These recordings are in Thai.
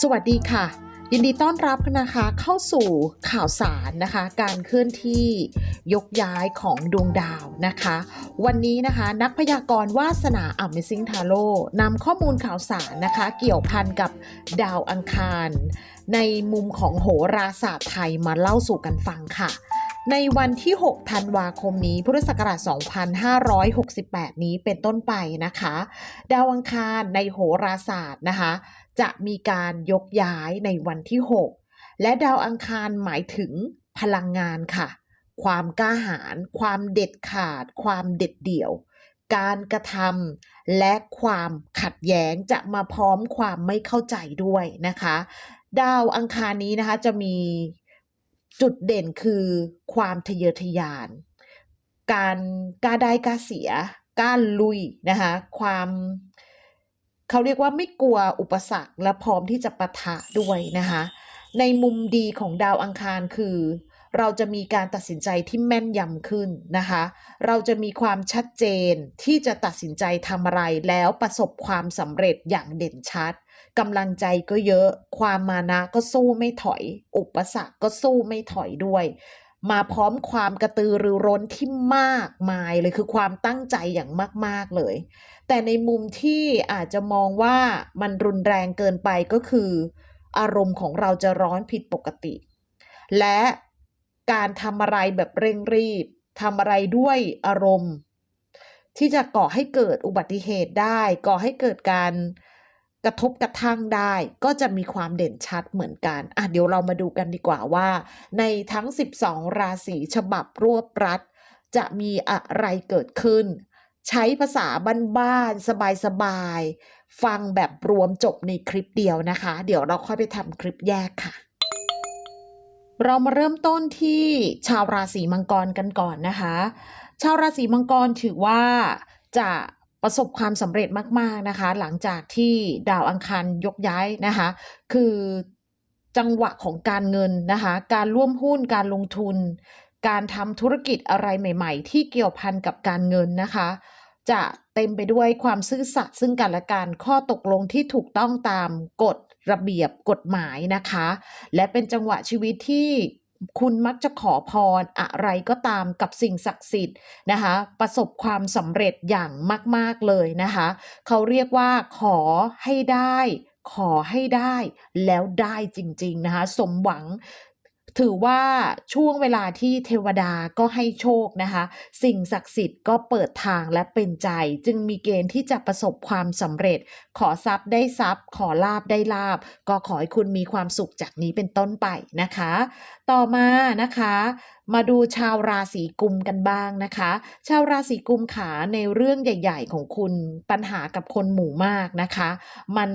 สวัสดีค่ะ ยินดีต้อนรับนะคะเข้าสู่ข่าวสารนะคะ การเคลื่อนที่ยกย้ายของดวงดาวนะคะ วันนี้นะคะนักพยากรณ์วาสนาอัมมิซิงทาโร่นำข้อมูลข่าวสารนะคะ เกี่ยวพันกับดาวอังคาร ในมุมของโหราศาสตร์ไทยมาเล่าสู่กันฟังค่ะ ในวันที่ 6 ธันวาคมนี้ พุทธศักราช 2568 นี้เป็นต้นไปนะคะ ดาวอังคารในโหราศาสตร์นะคะ จะมีการยกย้ายในวันที่ 6 และดาวอังคารหมายถึงพลังงานค่ะ ความกล้าหาญ ความเด็ดขาด ความเด็ดเดี่ยว การกระทำและความขัดแย้งจะมาพร้อมความไม่เข้าใจด้วยนะคะ ดาวอังคารนี้นะคะจะมี จุดเด่นคือความทะเยอทะยาน การกล้าได้กล้าเสียกล้าลุยนะคะความเขาเรียกว่าไม่กลัวอุปสรรคและพร้อมที่จะปะทะด้วยนะคะในมุมดีของดาวอังคารคือ เราจะมีการตัดสินใจที่แม่นยำขึ้นนะคะ เราจะมีความชัดเจนที่จะตัดสินใจทำอะไรแล้วประสบความสำเร็จอย่างเด่นชัด กำลังใจก็เยอะ ความมานะก็สู้ไม่ถอย อุปสรรคก็สู้ไม่ถอยด้วย มาพร้อมความกระตือรือร้นที่มากมายเลยคือความตั้งใจอย่างมาก ๆเลย แต่ในมุมที่อาจจะมองว่ามันรุนแรงเกินไปก็คือ อารมณ์ของเราจะร้อนผิดปกติ และการทำอะไรแบบเร่งรีบทำอะไรด้วยอารมณ์ ที่จะก่อให้เกิดอุบัติเหตุได้ ก่อให้เกิดการ กระทบกระทั่งได้ก็จะมีความเด่นชัดเหมือนกัน อะเดี๋ยวเรามาดูกันดีกว่าว่า ในทั้ง 12 ราศีฉบับรวบรัด จะมีอะไรเกิดขึ้น ใช้ภาษาบ้านๆสบายๆ ฟังแบบรวมจบในคลิปเดียวนะคะ เดี๋ยวเราค่อยไปทำคลิปแยกค่ะ เรามาเริ่มต้นที่ชาวราศีมังกรกันก่อนนะคะ ชาวราศีมังกรถือว่าจะ ประสบความสำเร็จมาก ๆ นะคะ หลังจากที่ดาวอังคารยกย้ายนะคะ คือจังหวะของการเงินนะคะ การร่วมหุ้นการลงทุน การทำธุรกิจอะไรใหม่ ๆ ที่เกี่ยวพันกับการเงินนะคะ จะเต็มไปด้วยความซื่อสัตย์ซึ่งกันและกันข้อตกลงที่ถูกต้องตามกฎระเบียบกฎหมายนะคะ และเป็นจังหวะชีวิตที่ คุณมักจะขอพรอะไรก็ตามกับสิ่งศักดิ์สิทธิ์นะคะ ประสบความสำเร็จอย่างมาก ๆ เลยนะคะ เขาเรียกว่าขอให้ได้ขอให้ได้แล้วได้จริง ๆ นะคะ สมหวัง ถือว่าช่วงเวลาที่เทวดาก็ให้โชคนะคะ สิ่งศักดิ์สิทธิ์ก็เปิดทางและเป็นใจ จึงมีเกณฑ์ที่จะประสบความสำเร็จ ขอทรัพย์ได้ทรัพย์ ขอลาบได้ลาบ ก็ขอให้คุณมีความสุขจากนี้เป็นต้นไปนะคะ ต่อมานะคะมาดูชาวราศีกุมกันบ้างนะคะ ชาวราศีกุมขาในเรื่องใหญ่ ๆ ของคุณปัญหากับคนหมู่มากนะคะ มัน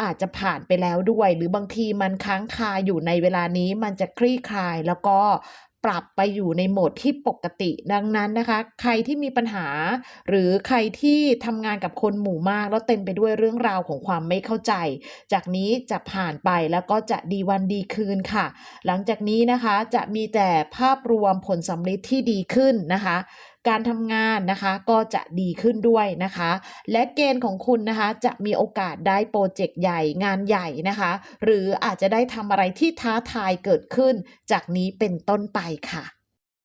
อาจจะผ่านไปแล้วด้วย หรือบางทีมันค้างคาอยู่ในเวลานี้มันจะคลี่คลายแล้วก็ปรับไปอยู่ในโหมดที่ปกติดังนั้นนะคะ ใครที่มีปัญหา หรือใครที่ทำงานกับคนหมู่มาก แล้วเต็มไปด้วยเรื่องราวของความไม่เข้าใจ จากนี้จะผ่านไปแล้วก็จะดีวันดีคืนค่ะ หลังจากนี้นะคะจะมีแต่ภาพรวมผลสำเร็จที่ดีขึ้นนะคะ การทำงานนะคะก็จะดีขึ้นด้วยนะคะ และเกณฑ์ของคุณนะคะจะมีโอกาสได้โปรเจกต์ใหญ่งานใหญ่นะคะ หรืออาจจะได้ทำอะไรที่ท้าทายเกิดขึ้น จากนี้เป็นต้นไปค่ะ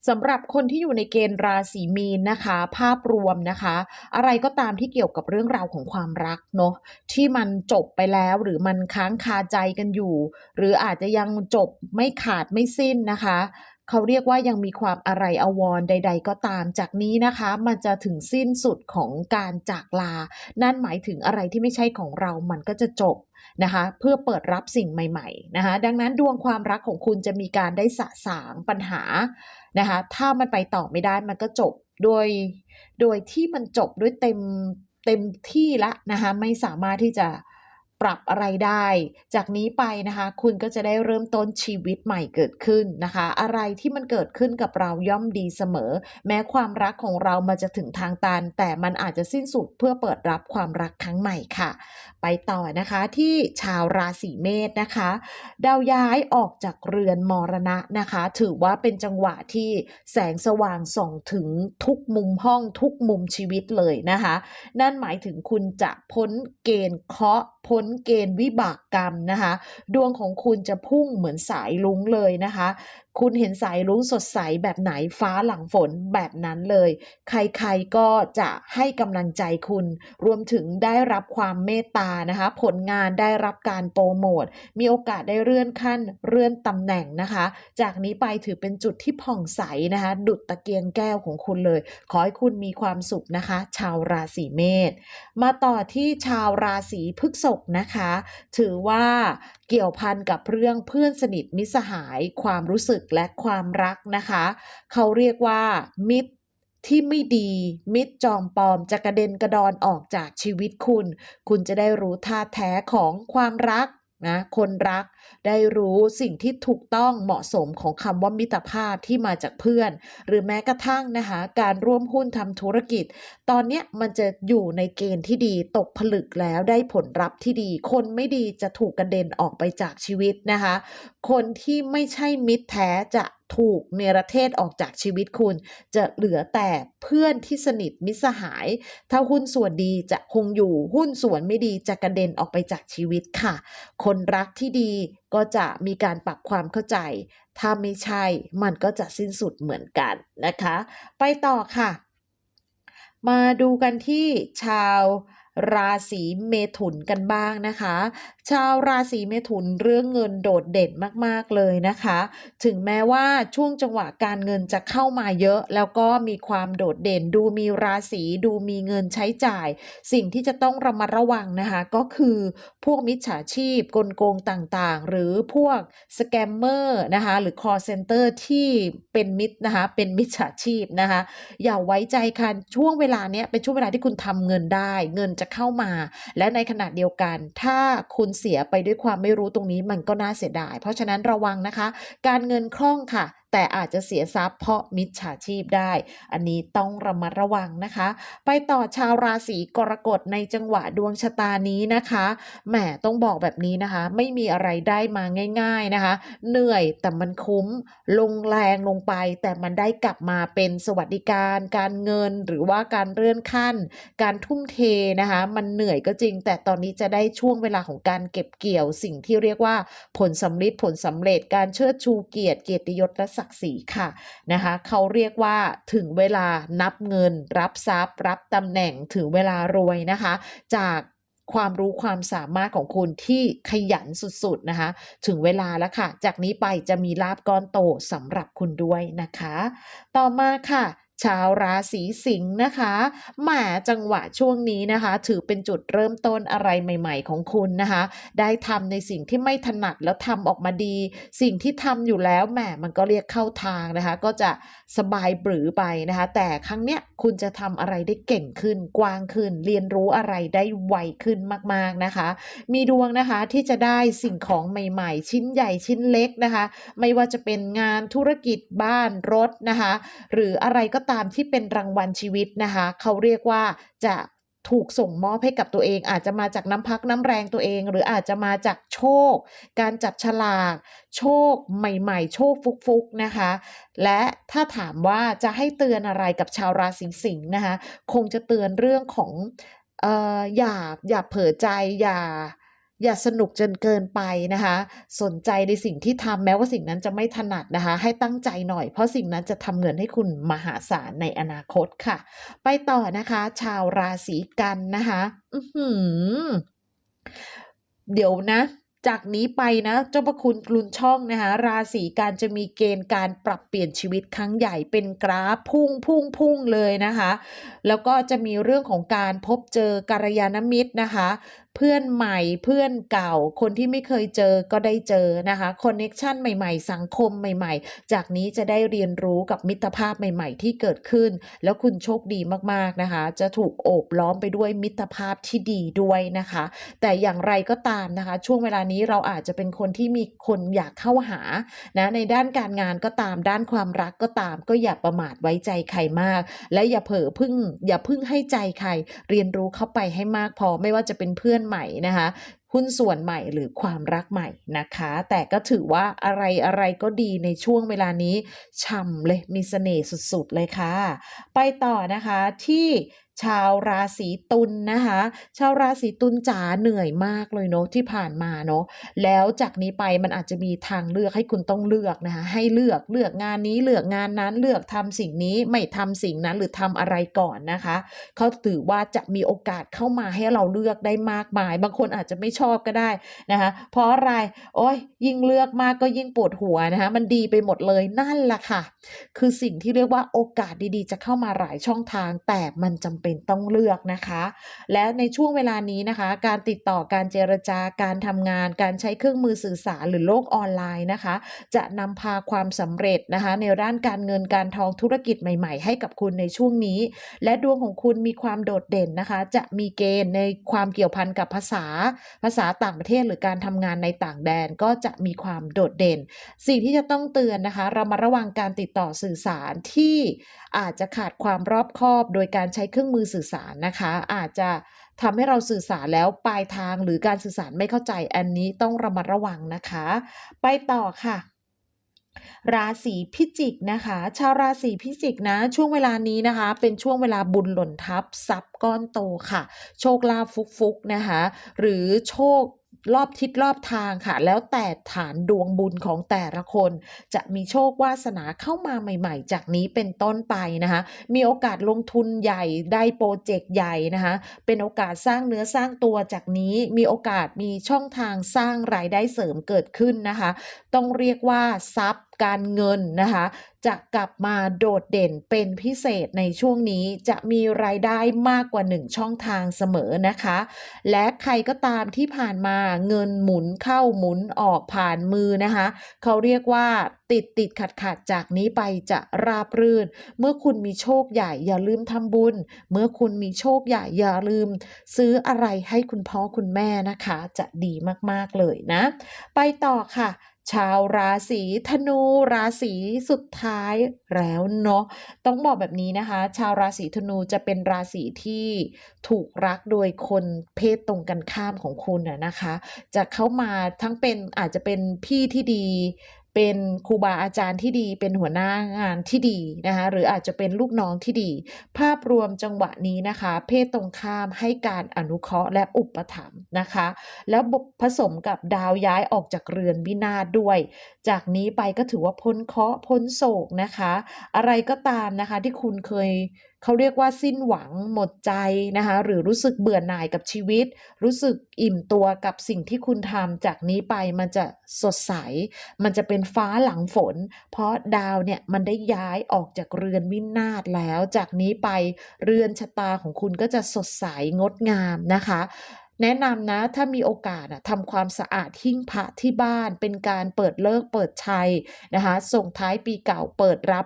สำหรับคนที่อยู่ในเกณฑ์ราศีมีนนะคะ ภาพรวมนะคะ อะไรก็ตามที่เกี่ยวกับเรื่องราวของความรักเนาะที่มันจบไปแล้วหรือมันค้างคาใจกันอยู่ หรืออาจจะยังจบไม่ขาดไม่สิ้นนะคะ เขาเรียกว่ายังมีความอะไรอววรใด ๆ ก็ตามจากนี้นะคะ มันจะถึงสิ้นสุดของการจากลา นั่นหมายถึงอะไรที่ไม่ใช่ของเรามันก็จะจบนะคะเพื่อเปิดรับสิ่งใหม่ๆนะคะดังนั้นดวงความรักของคุณจะมีการได้สะสางปัญหานะคะถ้ามันไปต่อไม่ได้มันก็จบโดย โดยที่มันจบด้วยเต็มเต็มที่ละนะคะไม่สามารถที่จะ ปรับอะไรได้ จากนี้ไปนะคะ คุณก็จะได้เริ่มต้นชีวิตใหม่เกิดขึ้นนะคะ อะไรที่มันเกิดขึ้นกับเราย่อมดีเสมอ แม้ความรักของเรามันจะถึงทางตัน แต่มันอาจจะสิ้นสุดเพื่อเปิดรับความรักครั้งใหม่ค่ะ ไปต่อนะคะที่ชาวราศีเมษนะคะ ดาวย้ายออกจากเรือนมรณะนะคะ ถือว่าเป็นจังหวะที่แสงสว่างส่องถึงทุกมุมห้องทุกมุมชีวิตเลยนะคะ นั่นหมายถึงคุณจะพ้นเกณฑ์เคาะพ้นเกณฑ์วิบากกรรมนะคะ ดวงของคุณจะพุ่งเหมือนสายลุ้งเลยนะคะ คุณเห็นสายรุ้งสดใสแบบไหนฟ้าหลังฝนแบบนั้นเลย ใครๆก็จะให้กำลังใจคุณ รวมถึงได้รับความเมตตานะคะ ผลงานได้รับการโปรโมท มีโอกาสได้เลื่อนขั้นเลื่อนตำแหน่งนะคะ จากนี้ไปถือเป็นจุดที่ผ่องใสนะคะ ดุจตะเกียงแก้วของคุณเลย ขอให้คุณมีความสุขนะคะ ชาวราศีเมษมาต่อที่ชาวราศีพฤษภนะคะ ถือว่า เกี่ยวพันกับเรื่องเพื่อนสนิทมิสหาย ความรู้สึกและความรักนะคะ เขาเรียกว่ามิตรที่ไม่ดี มิตรจอมปลอมจะกระเด็นกระดอนออกจากชีวิตคุณ คุณจะได้รู้ท่าแท้ของความรัก นะคนรักได้รู้สิ่งที่ถูกต้องเหมาะสมของคำว่ามิตรภาพที่มาจากเพื่อน หรือแม้กระทั่งนะคะการร่วมหุ้นทำธุรกิจ ตอนเนี้ยมันจะอยู่ในเกณฑ์ที่ดีตกผลึกแล้วได้ผลลัพธ์ที่ดี คนไม่ดีจะถูกกระเด็นออกไปจากชีวิตนะคะคนที่ไม่ใช่มิตรแท้จะถูกเนรเทศออกจากชีวิตคุณ จะเหลือแต่เพื่อนที่สนิทมิตรสหาย ถ้าหุ้นส่วนดีจะคงอยู่หุ้นส่วนไม่ดีจะกระเด็นออกไปจากชีวิตค่ะ คนรักที่ดีก็จะมีการปรับความเข้าใจ ถ้าไม่ใช่มันก็จะสิ้นสุดเหมือนกันนะคะ ไปต่อค่ะ มาดูกันที่ชาว ราศีเมถุนกันบ้างนะคะ ชาวราศีเมถุนเรื่องเงินโดดเด่นมากๆเลยนะคะ ถึงแม้ว่าช่วงจังหวะการเงินจะเข้ามาเยอะ แล้วก็มีความโดดเด่นดูมีราศีดูมีเงินใช้จ่าย สิ่งที่จะต้องระมัดระวังนะคะก็คือพวกมิจฉาชีพกลโกงต่างๆ หรือพวกสแกมเมอร์นะคะหรือ call center ที่เป็นมิตรนะคะเป็นมิจฉาชีพนะคะอย่าไว้ใจค่ะช่วงเวลาเนี้ยเป็นช่วงเวลาที่คุณทำเงินได้ เงินจะเข้ามา และในขณะเดียวกัน ถ้าคุณเสียไปด้วยความไม่รู้ตรงนี้มันก็น่าเสียดาย เพราะฉะนั้นระวังนะคะ การเงินคล่องค่ะ แต่อาจจะเสียทรัพย์เพราะมิจฉาชีพได้ อันนี้ต้องระมัดระวังนะคะ ไปต่อชาวราศีกรกฎในจังหวะดวงชะตานี้นะคะแหมต้องบอกแบบนี้นะคะ ไม่มีอะไรได้มาง่าย ๆนะคะ เหนื่อยแต่มันคุ้มลงแรงลงไป แต่มันได้กลับมาเป็นสวัสดิการ การเงินหรือว่าการเลื่อนขั้น การทุ่มเทนะคะ มันเหนื่อยก็จริง แต่ตอนนี้จะได้ช่วงเวลาของการเก็บเกี่ยวสิ่งที่เรียกว่าผลสำลิดผลสำเร็จการเชิดชูเกียรติเกียรติยศและศักดิ์ศรีค่ะนะคะเขาเรียกว่าถึงเวลานับเงิน รับทรัพย์ รับตำแหน่งถึงเวลารวยนะคะ จากความรู้ความสามารถของคุณที่ขยันสุดๆนะคะ ถึงเวลาแล้วค่ะ จากนี้ไปจะมีลาบก้อนโตสำหรับคุณด้วยนะคะ ต่อมาค่ะ ชาวราศีสิงห์นะคะแหมาจังหวะช่วงนี้นะคะ ถือเป็นจุดเริ่มต้นอะไรใหม่ ๆ ของคุณนะคะ ได้ทำในสิ่งที่ไม่ถนัดแล้วทำออกมาดี สิ่งที่ทำอยู่แล้วแหมมันก็เรียกเข้าทางนะคะ ก็จะสบายบรือไปนะคะ แต่ครั้งเนี้ยคุณจะทำอะไรได้เก่งขึ้น กว้างขึ้น เรียนรู้อะไรได้ไวขึ้นมากๆนะคะ มีดวงนะคะที่จะได้สิ่งของใหม่ ๆ ชิ้นใหญ่ชิ้นเล็กนะคะ ไม่ว่าจะเป็นงานธุรกิจบ้านรถนะคะ หรืออะไรก็ตามที่เป็นรางวัลชีวิตนะคะ เขาเรียกว่าจะถูกส่งมอบให้กับตัวเอง อาจจะมาจากน้ำพักน้ำแรงตัวเอง หรืออาจจะมาจากโชค การจับฉลาก โชคใหม่ๆ โชคฟุกๆนะคะ และถ้าถามว่าจะให้เตือนอะไรกับชาวราศีสิงห์นะคะ คงจะเตือนเรื่องของอออย่าอย่าเผลอใจอย่า อย่าสนุกจนเกินไปนะคะ สนใจในสิ่งที่ทำแม้ว่าสิ่งนั้นจะไม่ถนัดนะคะ ให้ตั้งใจหน่อยเพราะสิ่งนั้นจะทำเงินให้คุณมหาศาลในอนาคตค่ะ ไปต่อนะคะ ชาวราศีกันนะคะเดี๋ยวนะจากนี้ไปนะเจ้าพระคุณกลุนช่องนะคะราศีการจะมีเกณฑ์การปรับเปลี่ยนชีวิตครั้งใหญ่เป็นกราฟพุ่งพุ่งพุ่งเลยนะคะ แล้วก็จะมีเรื่องของการพบเจอกัลยาณมิตรนะคะเพื่อนใหม่เพื่อนเก่า คนที่ไม่เคยเจอก็ได้เจอนะคะคอนเน็ชันใหม่ๆ สังคมใหม่ ๆ จากนี้จะได้เรียนรู้กับมิตรภาพใหม่ ๆ ที่เกิดขึ้น แล้วคุณโชคดีมากๆนะคะ จะถูกโอบล้อมไปด้วยมิตรภาพที่ดีด้วยนะคะ แต่อย่างไรก็ตามนะคะ ช่วงเวลานี้เราอาจจะเป็นคนที่มีคนอยากเข้าหานะในด้านการงานก็ตามด้านความรักก็ตาม ก็อย่าประมาทไว้ใจใครมาก และอย่าเผลอพึ่งอย่าพึ่งให้ใจใคร เรียนรู้เข้าไปให้มากพอไม่ว่าจะเป็นเพื่อนใหม่นะคะหุ้นส่วนใหม่หรือความรักใหม่นะคะ แต่ก็ถือว่าอะไรอะไรก็ดีในช่วงเวลานี้ช่ำเลยมีเสน่ห์สุดๆเลยค่ะ ไปต่อนะคะที่ ชาวราศีตุลนะคะ ชาวราศีตุลจ๋าเหนื่อยมากเลยเนาะที่ผ่านมาเนาะแล้วจากนี้ไปมันอาจจะมีทางเลือกให้คุณต้องเลือกนะคะให้เลือกเลือกงานนี้เลือกงานนั้นเลือกทำสิ่งนี้ไม่ทำสิ่งนั้นหรือทำอะไรก่อนนะคะเขาถือว่าจะมีโอกาสเข้ามาให้เราเลือกได้มากมาย บางคนอาจจะไม่ชอบก็ได้นะคะเพราะอะไรโอ้ยยิ่งเลือกมากก็ยิ่งปวดหัวนะคะมันดีไปหมดเลยนั่นแหละค่ะ คือสิ่งที่เรียกว่าโอกาสดีๆ จะเข้ามาหลายช่องทางแต่มันจำเป็นต้องเลือกนะคะ และในช่วงเวลานี้นะคะ การติดต่อการเจรจาการทำงาน การใช้เครื่องมือสื่อสารหรือโลกออนไลน์นะคะ จะนำพาความสำเร็จนะคะ ในด้านการเงินการทองธุรกิจใหม่ๆ ให้กับคุณในช่วงนี้ และดวงของคุณมีความโดดเด่นนะคะ จะมีเกณฑ์ในความเกี่ยวพันกับภาษา ภาษาต่างประเทศหรือการทำงานในต่างแดนก็จะมีความโดดเด่น สิ่งที่จะต้องเตือนนะคะ เรามาระวังการติดต่อสื่อสารที่อาจจะขาดความรอบคอบ โดยการใช้เครื่องมือือสื่อสารนะคะ อาจจะทำให้เราสื่อสารแล้วปลายทางหรือการสื่อสารไม่เข้าใจอันนี้ต้องระมัดระวังนะคะ ไปต่อค่ะราศีพิจิกนะคะ ชาวราศีพิจิกนะ ช่วงเวลานี้นะคะ เป็นช่วงเวลาบุญหล่นทับทรัพย์ก้อนโตค่ะ โชคลาภฟุกๆนะคะ หรือโชค รอบทิศรอบทางค่ะ แล้วแต่ฐานดวงบุญของแต่ละคน จะมีโชควาสนาเข้ามาใหม่ ๆ จากนี้เป็นต้นไปนะคะ มีโอกาสลงทุนใหญ่ได้โปรเจกต์ใหญ่นะคะ เป็นโอกาสสร้างเนื้อสร้างตัวจากนี้มีโอกาสมีช่องทางสร้างรายได้เสริมเกิดขึ้นนะคะ ต้องเรียกว่าทรัพย์ การเงินนะคะจะกลับมาโดดเด่นเป็นพิเศษในช่วงนี้จะมีรายได้มากกว่า 1 ช่องทางเสมอนะคะ และใครก็ตามที่ผ่านมาเงินหมุนเข้าหมุนออกผ่านมือนะคะ เขาเรียกว่าติดติดขัดขัดจากนี้ไปจะราบรื่น เมื่อคุณมีโชคใหญ่อย่าลืมทำบุญ เมื่อคุณมีโชคใหญ่อย่าลืม ซื้ออะไรให้คุณพ่อคุณแม่นะคะ จะดีมากๆเลยนะ ไปต่อค่ะ ชาวราศีธนูราศีสุดท้ายแล้วเนาะต้องบอกแบบนี้นะคะ ชาวราศีธนูจะเป็นราศีที่ถูกรักโดยคนเพศตรงกันข้ามของคุณนะนะคะ จะเข้ามาทั้งเป็นอาจจะเป็นพี่ที่ดี เป็นครูบาอาจารย์ที่ดี เป็นหัวหน้างานที่ดีนะคะหรืออาจจะเป็นลูกน้องที่ดี ภาพรวมจังหวะนี้นะคะ เพศตรงข้ามให้การอนุเคราะห์และอุปถัมภ์นะคะ แล้วผสมกับดาวย้ายออกจากเรือนวินาศด้วย จากนี้ไปก็ถือว่าพ้นเคราะห์พ้นโศกนะคะ อะไรก็ตามนะคะที่คุณเคย เขาเรียกว่าสิ้นหวังหมดใจนะคะหรือรู้สึกเบื่อหน่ายกับชีวิต รู้สึกอิ่มตัวกับสิ่งที่คุณทำจากนี้ไปมันจะสดใส มันจะเป็นฟ้าหลังฝน เพราะดาวเนี่ยมันได้ย้ายออกจากเรือนวินาศแล้ว จากนี้ไปเรือนชะตาของคุณก็จะสดใสงดงามนะคะแนะนำนะถ้ามีโอกาสทำความสะอาดหิ้งพระที่บ้านเป็นการเปิดเลิกเปิดชัยนะคะส่งท้ายปีเก่าเปิดรับ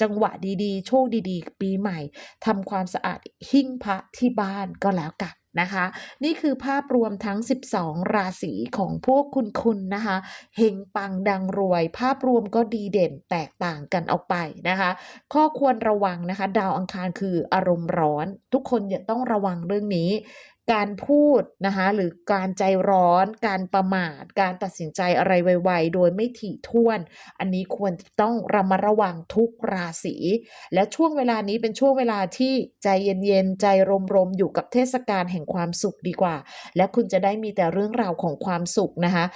จังหวะดีๆ โชคดีๆ ปีใหม่ทำความสะอาดหิ้งพระที่บ้านก็แล้วกันนะคะ นี่คือภาพรวมทั้ง 12 ราศีของพวกคุณคุณนะคะเฮงปังดังรวย ภาพรวมก็ดีเด่นแตกต่างกันออกไปนะคะ ข้อควรระวังนะคะ ดาวอังคารคืออารมณ์ร้อน ทุกคนอย่าต้องระวังเรื่องนี้ การพูดนะคะหรือการใจร้อน การประมาท การตัดสินใจอะไรไวๆ โดยไม่ถี่ถ้วน อันนี้ควรต้องระมัดระวังทุกราศี และช่วงเวลานี้เป็นช่วงเวลาที่ใจเย็นๆ ใจรมๆ อยู่กับเทศกาลแห่งความสุขดีกว่า และคุณจะได้มีแต่เรื่องราวของความสุขนะคะ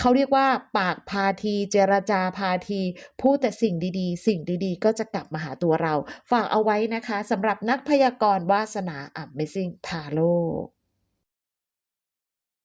เขาเรียกว่าปากพาที เจรจาพาที พูดแต่สิ่งดีๆ สิ่งดีๆ ก็จะกลับมาหาตัวเรา ฝากเอาไว้นะคะสำหรับนักพยากรณ์วาสนา Amazing Tarot